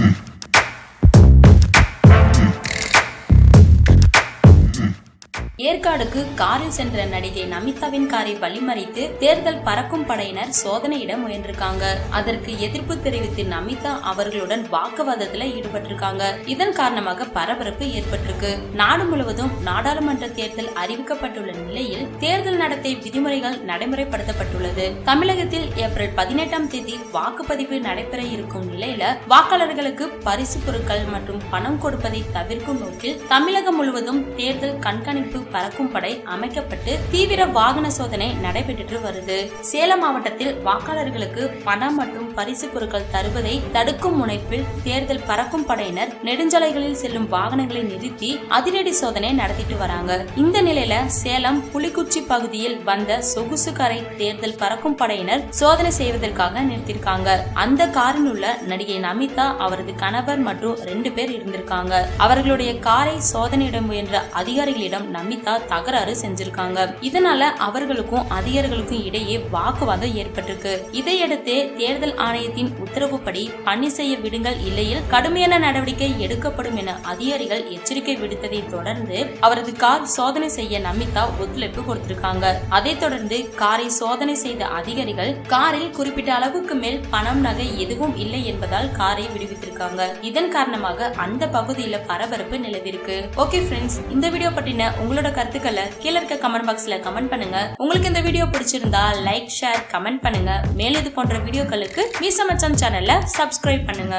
Listen. ஏற்காடுக்கு காரில் சென்ற நடிகை நமிதாவின் காரை வழிமறித்து தேர்தல் பறக்கும் படையினர் சோதனையிட முயன்றிருக்காங்க. அதற்கு எதிர்ப்பு தெரிவித்து நமிதா அவர்களுடன் வாக்குவாதத்துல ஈடுபட்டிருக்காங்க. இதன் காரணமாக பரபரப்பு ஏற்பட்டிருக்கு. நாடு முழுவதும் நாடாளுமன்ற தேர்தல் அறிவிக்கப்பட்டுள்ள நிலையில் தேர்தல் நடத்தை விதிமுறைகள் நடைமுறைப்படுத்தப்பட்டுள்ளது. தமிழகத்தில் ஏப்ரல் பதினெட்டாம் தேதி வாக்குப்பதிவு நடைபெற இருக்கும் நிலையில வாக்காளர்களுக்கு பரிசு பொருட்கள் மற்றும் பணம் கொடுப்பதை தவிர்க்கும் நோக்கில் தமிழகம் முழுவதும் தேர்தல் கண்காணிப்பு பறக்கும் படை அமைக்கப்பட்டு தீவிர வாகன சோதனை நடைபெற்று வருது. சேலம் மாவட்டத்தில் வாக்காளர்களுக்கு பணம் மற்றும் பரிசு பொருட்கள் தருவதை தடுக்கும் முனைப்பில் தேர்தல் பறக்கும் படையினர் நெடுஞ்சாலைகளில் செல்லும் வாகனங்களை நிறுத்தி அதிரடி சோதனை நடத்திட்டு வராங்க. இந்த நிலையில சேலம் புலிக்குச்சி பகுதியில் வந்த சொகுசு கரை தேர்தல் பறக்கும் படையினர் சோதனை செய்வதற்காக நிறுத்திருக்காங்க. அந்த காரில் உள்ள நடிகை நமிதா அவரது கணவர் மற்றும் ரெண்டு பேர் இருந்திருக்காங்க. அவர்களுடைய காரை சோதனையிட முயன்ற அதிகாரிகளிடம் நமிதா தகராறு செஞ்சிருக்காங்க. இதனால அவர்களுக்கும் அதிகாரிகளுக்கும் இடையே வாக்குவாதம் ஏற்பட்டிருக்கு. இதையடுத்து தேர்தல் ஆணையத்தின் உத்தரவுப்படி பணி செய்ய விடுங்கள் இல்லையில் கடுமையான நடவடிக்கை எடுக்கப்படும் என அதிகாரிகள் எச்சரிக்கை விடுத்ததை தொடர்ந்து அவரது கார் சோதனை செய்ய நமிதா ஒத்துழைப்பு கொடுத்திருக்காங்க. அதைத் தொடர்ந்து காரை சோதனை செய்த அதிகாரிகள் காரில் குறிப்பிட்ட அளவுக்கு மேல் பணம் நகை எதுவும் இல்லை என்பதால் காரை விடுவித்திருக்காங்க. இதன் காரணமாக அந்த பகுதியில பரபரப்பு நிலவிருக்கு ஓகே ஃப்ரெண்ட்ஸ் இந்த வீடியோ பற்றின உங்களோட கருத்துக்களை கீழே இருக்க கமெண்ட் பாக்ஸ்ல கமெண்ட் பண்ணுங்க. உங்களுக்கு இந்த வீடியோ பிடிச்சிருந்தா லைக் ஷேர் கமெண்ட் பண்ணுங்க. மேலும் இது போன்ற வீடியோக்களுக்கு மீசமச்சம் சேனல்ல சப்ஸ்கிரைப் பண்ணுங்க.